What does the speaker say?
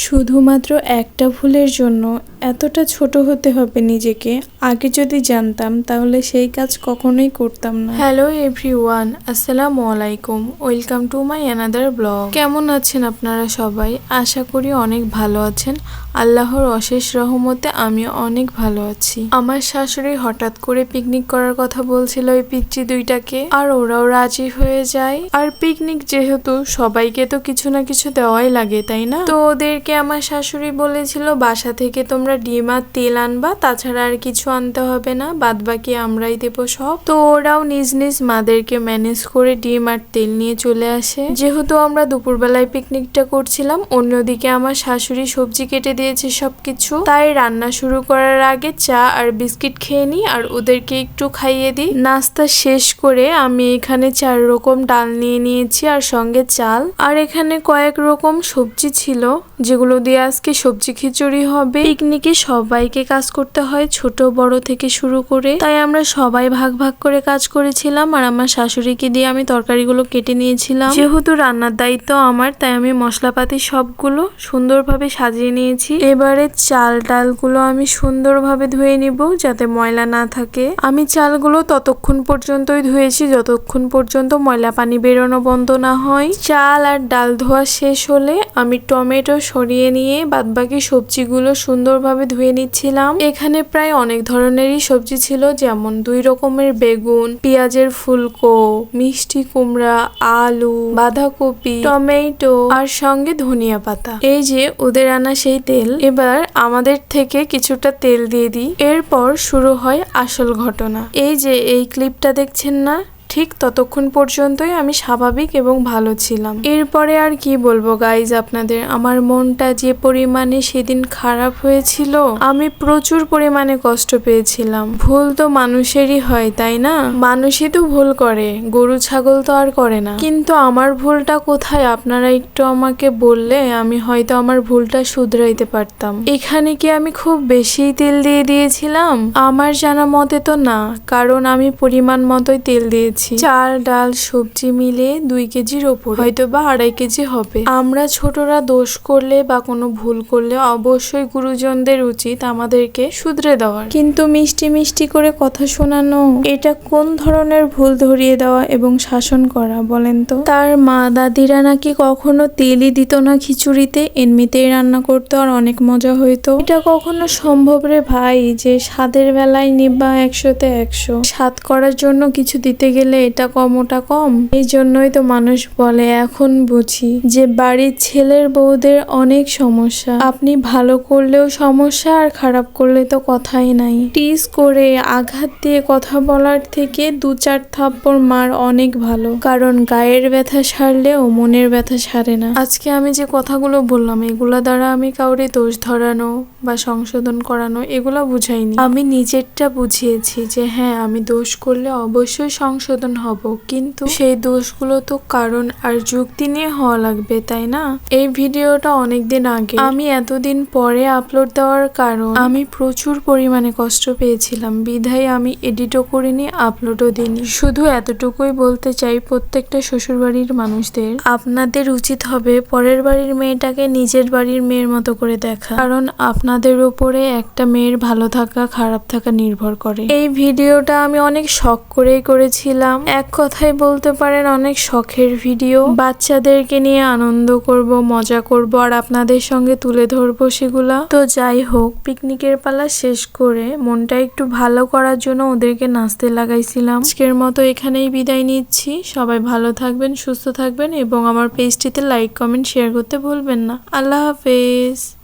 শুধুমাত্র একটা ভুলের জন্য এতটা ছোট হতে হবে নিজেকে। আগে যদি জানতাম, তাহলে সেই কাজ কখনোই করতাম না। হ্যালো এভরিওয়ান আসসালামু আলাইকুম। Welcome to my another blog কেমন আছেন আপনারা সবাই? আশা করি অনেক ভালো আছেন। আল্লাহর অশেষ রহমতে আমিও অনেক ভালো আছি। আমার শাশুড়ি হঠাৎ করে পিকনিক করার কথা বলছিল ওই পিচ্চি দুইটাকে। আর ওরাও রাজি হয়ে যায়। আর পিকনিক যেহেতু, সবাইকে তো কিছু না কিছু দেওয়াই লাগে, তাই না? তো ওদেরকে আমার শাশুড়ি বলেছিল, বাসা থেকে তোমরা ডিম আর তেল আনবা, তাছাড়া আর কিছু আনতে হবে না বাদ বাকি আমরাই দেবো সব। তো ওরাও নিজ নিজ মাদেরকে ম্যানেজ করে ডিম আর তেল নিয়ে চলে আসে। যেহেতু আমরা দুপুরবেলায় পিকনিকটা করছিলাম, অন্যদিকে আমার শাশুড়ি সবজি কেটে দিয়েছে সবকিছু। তাই রান্না শুরু করার আগে চা আর বিস্কিট খেয়ে নিই, আর ওদেরকে একটু খাইয়ে দিই। নাস্তা শেষ করে আমি এখানে চার রকম ডাল নিয়ে নিয়েছি, আর সঙ্গে চাল। আর এখানে কয়েক রকম সবজি ছিল। যেগুলো দিয়ে আজকে সবজি খিচুড়ি হবে। পিকনিকে সবাইকে কাজ করতে হয় ছোট, বড় থেকে শুরু করে। তাই আমরা সবাই ভাগ ভাগ করে কাজ করেছিলাম আর আমার শাশুড়িকে দিয়ে আমি তরকারিগুলো কেটে নিয়েছিলাম। যেহেতু রান্নার দায়িত্ব আমার, তাই আমি মশলাপাতি সবগুলো সুন্দরভাবে সাজিয়ে নিয়েছি। এবারে চাল ডালগুলো আমি সুন্দরভাবে ধুয়ে নিব যাতে ময়লা না থাকে। আমি চালগুলো ততক্ষণ পর্যন্তই ধুয়েছি, যতক্ষণ পর্যন্ত ময়লা পানি বেরোনো বন্ধ না হয়। চাল আর ডাল ধোয়া শেষ হলে আমি টমেটো সরিয়ে নিয়ে বাদবাকি সবজিগুলো সুন্দরভাবে ধুয়ে নিচ্ছিলাম। এখানে প্রায় অনেক ধরনেরই সবজি ছিল, যেমন দুই রকমের বেগুন, পেঁয়াজের ফুলকো, মিষ্টি কুমড়া, আলু, বাঁধাকপি, টমেটো আর সঙ্গে ধনিয়া পাতা। এই যে ওদের আনা সেই তেল, এবার আমাদের থেকে কিছুটা তেল দিয়ে দিই। এরপর শুরু হয় আসল ঘটনা। এই যে এই ক্লিপটা দেখছেন না ঠিক ততক্ষণ পর্যন্তই আমি স্বাভাবিক এবং ভালো ছিলাম। এরপরে আর কি বলব গাইজ আপনাদের? আমার মনটা যে পরিমাণে সেদিন খারাপ হয়েছিল, আমি প্রচুর পরিমাণে কষ্ট পেয়েছিলাম। ভুল তো মানুষেরই হয়, তাই না? মানুষই তো ভুল করে, গরু, ছাগল তো আর করে না। কিন্তু আমার ভুলটা কোথায়? আপনারা একটু আমাকে বললে আমি হয়তো আমার ভুলটা শুধরাইতে পারতাম। এখানে কি আমি খুব বেশি তেল দিয়ে দিয়েছিলাম? আমার জানা মতে তো না, কারণ আমি পরিমাণ মতোই তেল দিয়েছি। চাল, ডাল, সবজি মিলে দুই কেজির ওপর। হয়তো বা আড়াই কেজি হবে। আমরা ছোটরা দোষ করলে বা কোনো ভুল করলে অবশ্যই গুরুজনদের উচিত আমাদেরকে শুধরে দেওয়ার। কিন্তু মিষ্টি মিষ্টি করে কথা শোনানো, এটা কোন ধরনের ভুল ধরিয়ে দেওয়া এবং শাসন করা বলেন তো? তার মা দাদিরা নাকি কখনো তেলই দিত না খিচুড়িতে, এমনিতেই রান্না করতো আর অনেক মজা হইতো। এটা কখনো সম্ভব রে ভাই যে স্বাদের বেলায় নিবা একশোতে একশো। স্বাদ করার জন্য কিছু দিতে গেলে এটা কম, ওটা কম। এই জন্যই তো মানুষ বলে, এখন বুঝি যে বাড়ির ছেলের বউদের অনেক সমস্যা। আপনি ভালো করলেও সমস্যা, আর খারাপ করলে তো কথাই নাই। টিস করে আঘাত দিয়ে কথা বলার থেকে দু চার থাপ্পড় মার অনেক ভালো। কারণ গায়ের ব্যথা সারলেও মনের ব্যথা সারে না। আজকে আমি যে কথাগুলো বললাম, এগুলা দ্বারা আমি কাউরে দোষ ধরানো বা সংশোধন করানো, এগুলো বুঝাইনি। আমি নিজেরটা বুঝিয়েছি যে হ্যাঁ আমি দোষ করলে অবশ্যই সংশোধন হব। কিন্তু সেই দোষগুলো তো কারণ আর যুক্তি নিয়ে হওয়া লাগবে, তাই না? এই ভিডিওটা অনেকদিন আগে। আমি এতদিন পরে আপলোড দেওয়ার কারণ, আমি প্রচুর পরিমাণে কষ্ট পেয়েছিলাম। বিধায় আমি এডিটও করিনি, আপলোডও দিইনি। শুধু এতটুকুই বলতে চাই প্রত্যেকটা শ্বশুরবাড়ির মানুষদের, আপনাদের উচিত হবে পরের বাড়ির মেয়েটাকে নিজের বাড়ির মেয়ের মতো করে দেখা। কারণ আপনাদের উপরে একটা মেয়ের ভালো থাকা, খারাপ থাকা নির্ভর করে। এই ভিডিওটা আমি অনেক শখ করেই করেছিলাম। এক কথায় বলতে পারেন অনেক শখের ভিডিও বাচ্চাদেরকে নিয়ে আনন্দ করব, মজা করব আর আপনাদের সঙ্গে তুলে ধরবো সেগুলা। তো যাই হোক পিকনিকের পালা শেষ করে মনটা একটু ভালো করার জন্য ওদেরকে নাচতে লাগাইছিলাম। আজকের মতো এখানেই বিদায় নিচ্ছি। সবাই ভালো থাকবেন, সুস্থ থাকবেন এবং আমার পেজটিতে লাইক কমেন্ট শেয়ার করতে ভুলবেন না। আল্লাহ হাফেজ।